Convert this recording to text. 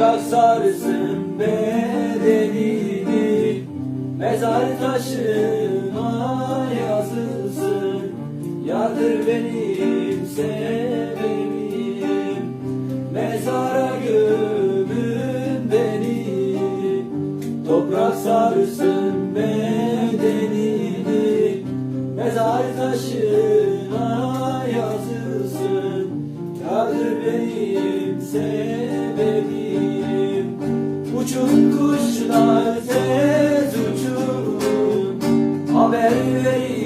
Toprak sarsın bedenini Mezar taşıma yazılsın. Yardır benim sebebim Mezara gömün beni. Toprak sarsın bedenini Mezar taşına yazılsın. Yardır benim sebebim uçun kuşlar tez uçun Haber verin.